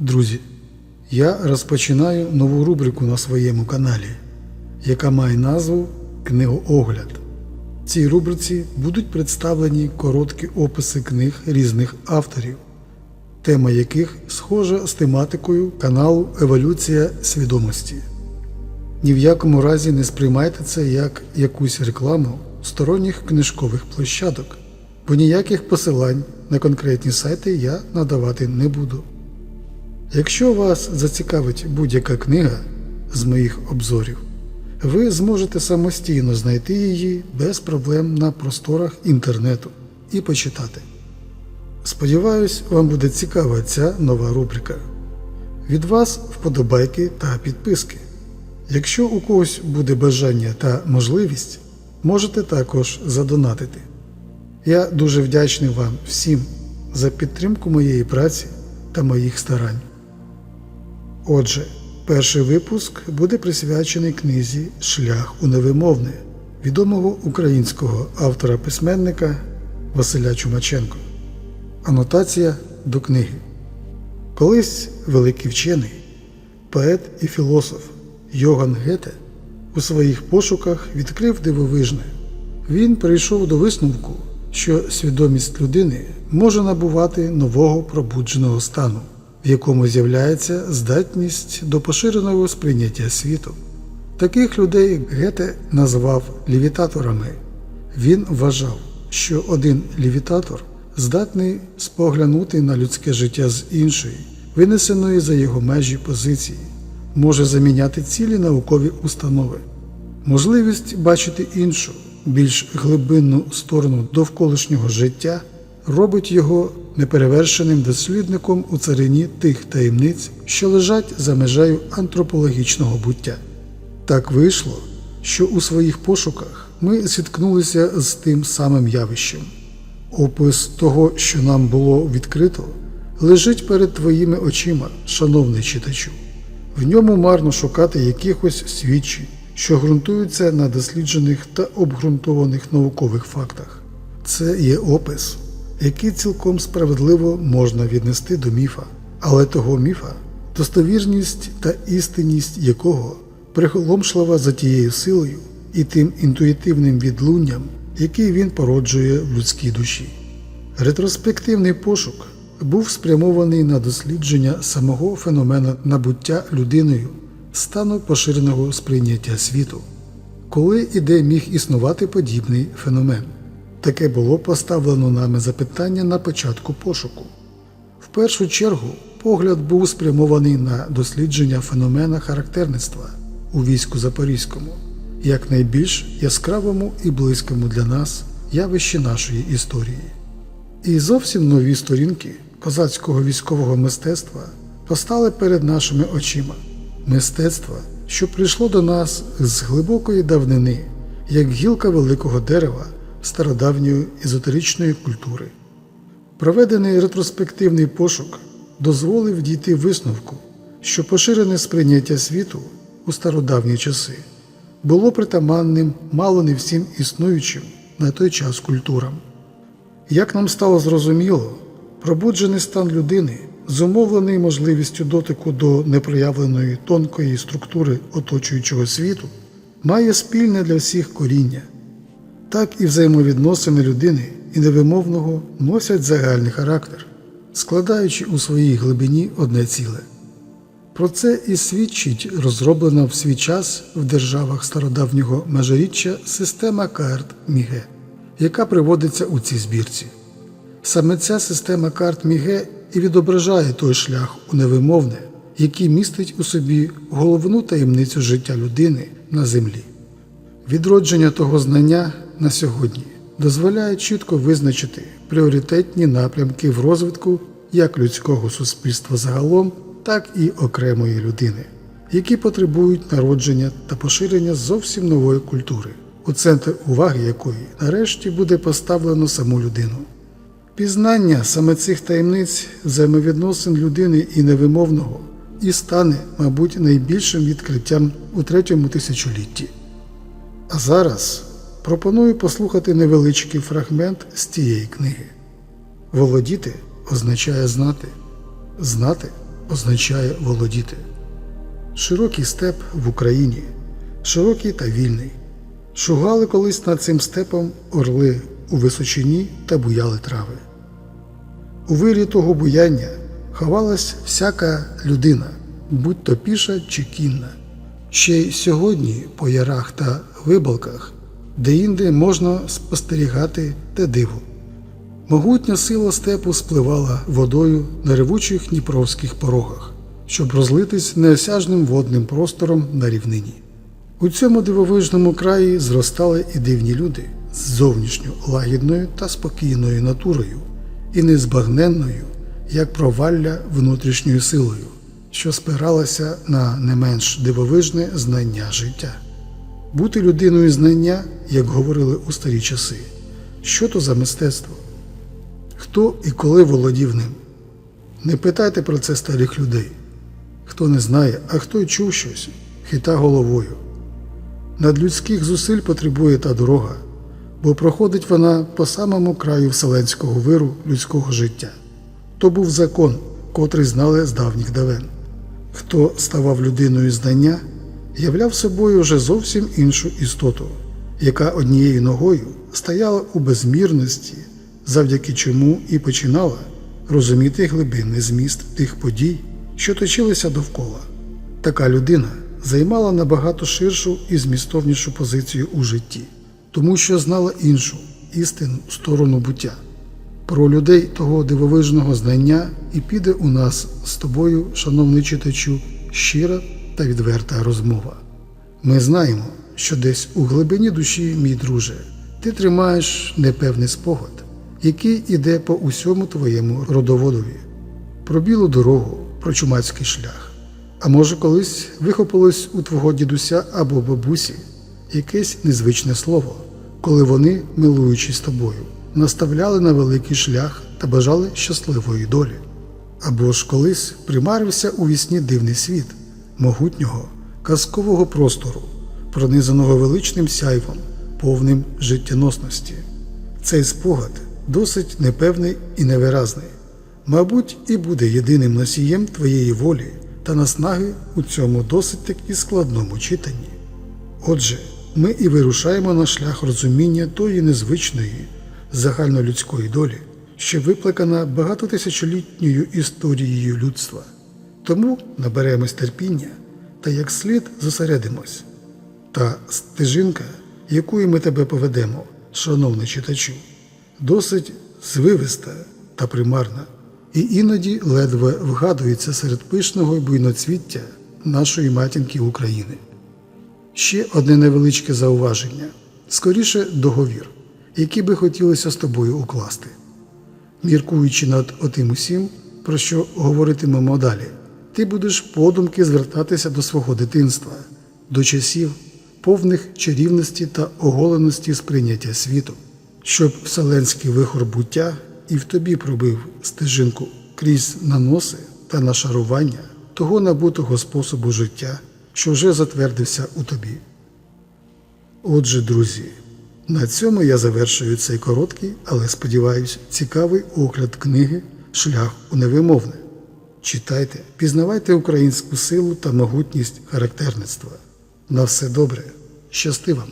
Друзі, я розпочинаю нову рубрику на своєму каналі, яка має назву Книгоогляд. В цій рубриці будуть представлені короткі описи книг різних авторів, тема яких схожа з тематикою каналу Еволюція свідомості. Ні в якому разі не сприймайте це як якусь рекламу сторонніх книжкових площадок, бо ніяких посилань на конкретні сайти я надавати не буду. Якщо вас зацікавить будь-яка книга з моїх обзорів, ви зможете самостійно знайти її без проблем на просторах інтернету і почитати. Сподіваюсь, вам буде цікава ця нова рубрика. Від вас вподобайки та підписки. Якщо у когось буде бажання та можливість, можете також задонатити. Я дуже вдячний вам всім за підтримку моєї праці та моїх старань. Отже, перший випуск буде присвячений книзі Шлях у невимовне відомого українського автора-письменника Василя Чумаченко. Анотація до книги. Колись великий вчений, поет і філософ Йоган Гете у своїх пошуках відкрив дивовижне. Він прийшов до висновку, що свідомість людини може набувати нового пробудженого стану, в якому з'являється здатність до поширеного сприйняття світу. Таких людей Гете назвав лівітаторами. Він вважав, що один лівітатор здатний споглянути на людське життя з іншої, винесеної за його межі позиції, може заміняти цілі наукові установи. Можливість бачити іншу, більш глибинну сторону довколишнього життя робить його неперевершеним дослідником у царині тих таємниць, що лежать за межею антропологічного буття. Так вийшло, що у своїх пошуках ми зіткнулися з тим самим явищем. Опис того, що нам було відкрито, лежить перед твоїми очима, шановний читачу. В ньому марно шукати якихось свідчень, що ґрунтуються на досліджених та обґрунтованих наукових фактах. Це є опис, який цілком справедливо можна віднести до міфа, але того міфа, достовірність та істинність якого приголомшлива за тією силою і тим інтуїтивним відлунням, який він породжує в людській душі. Ретроспективний пошук був спрямований на дослідження самого феномена набуття людиною стану поширеного сприйняття світу, коли і де міг існувати подібний феномен. Таке було поставлено нами запитання на початку пошуку. В першу чергу погляд був спрямований на дослідження феномена характерництва у війську Запорізькому, як найбільш яскравому і близькому для нас явищі нашої історії. І зовсім нові сторінки козацького військового мистецтва постали перед нашими очима мистецтва, що прийшло до нас з глибокої давнини, як гілка великого дерева стародавньої езотеричної культури. Проведений ретроспективний пошук дозволив дійти висновку, що поширене сприйняття світу у стародавні часи було притаманним мало не всім існуючим на той час культурам. Як нам стало зрозуміло, пробуджений стан людини, зумовлений можливістю дотику до непроявленої тонкої структури оточуючого світу, має спільне для всіх коріння. Так і взаємовідносини людини і невимовного носять загальний характер, складаючи у своїй глибині одне ціле. Про це і свідчить розроблена в свій час в державах стародавнього межиріччя система карт Міге, яка приводиться у цій збірці. Саме ця система карт Міге і відображає той шлях у невимовне, який містить у собі головну таємницю життя людини на землі. Відродження того знання на сьогодні дозволяє чітко визначити пріоритетні напрямки в розвитку як людського суспільства загалом, так і окремої людини, які потребують народження та поширення зовсім нової культури, у центр уваги якої нарешті буде поставлено саму людину. Пізнання саме цих таємниць взаємовідносин людини і невимовного і стане, мабуть, найбільшим відкриттям у третьому тисячолітті. А зараз пропоную послухати невеличкий фрагмент з цієї книги. Володіти означає знати, знати означає володіти. Широкий степ в Україні, широкий та вільний. Шугали колись над цим степом орли у височині та буяли трави. У вирі того буяння ховалась всяка людина, будь то піша чи кінна. Ще й сьогодні по ярах та вибалках деінде можна спостерігати те диво. Могутня сила степу спливала водою на ревучих дніпровських порогах, щоб розлитись неосяжним водним простором на рівнині. У цьому дивовижному краї зростали і дивні люди з зовнішньо лагідною та спокійною натурою і незбагненною, як провалля внутрішньою силою, що спиралася на не менш дивовижне знання життя. Бути людиною знання, як говорили у старі часи, що то за мистецтво? Хто і коли володів ним? Не питайте про це старих людей. Хто не знає, а хто й чув щось, хита головою. Надлюдських зусиль потребує та дорога, бо проходить вона по самому краю вселенського виру людського життя. То був закон, котрий знали з давніх давен. Хто ставав людиною знання, являв собою вже зовсім іншу істоту, яка однією ногою стояла у безмірності, завдяки чому і починала розуміти глибинний зміст тих подій, що точилися довкола. Така людина займала набагато ширшу і змістовнішу позицію у житті, тому що знала іншу істинну сторону буття. Про людей того дивовижного знання і піде у нас з тобою, шановний читачу, щира та відверта розмова. Ми знаємо, що десь у глибині душі, мій друже, ти тримаєш непевний спогад, який іде по усьому твоєму родоводові, про білу дорогу, про чумацький шлях. А може, колись вихопилось у твого дідуся або бабусі якесь незвичне слово, коли вони, милуючись тобою, наставляли на великий шлях та бажали щасливої долі. Або ж колись примарився у вісні дивний світ, могутнього, казкового простору, пронизаного величним сяйвом, повним життєносності. Цей спогад досить непевний і невиразний, мабуть, і буде єдиним носієм твоєї волі та наснаги у цьому досить таки складному читанні. Отже, ми і вирушаємо на шлях розуміння тої незвичної загальнолюдської долі, що виплакана багатотисячолітньою історією людства. Тому наберемось терпіння та як слід зосередимось. Та стежинка, якою ми тебе поведемо, шановний читачу, досить звивиста та примарна, і іноді ледве вгадується серед пишного буйноцвіття нашої матінки України. Ще одне невеличке зауваження, скоріше договір, який би хотілося з тобою укласти. Міркуючи над отим усім, про що говоритимемо далі, ти будеш подумки звертатися до свого дитинства, до часів, повних чарівності та оголеності сприйняття світу, щоб вселенський вихор буття і в тобі пробив стежинку крізь наноси та нашарування того набутого способу життя, що вже затвердився у тобі. Отже, друзі, на цьому я завершую цей короткий, але сподіваюсь, цікавий огляд книги Шлях у невимовне. Читайте, пізнавайте українську силу та могутність характерництва. На все добре, щасти вам!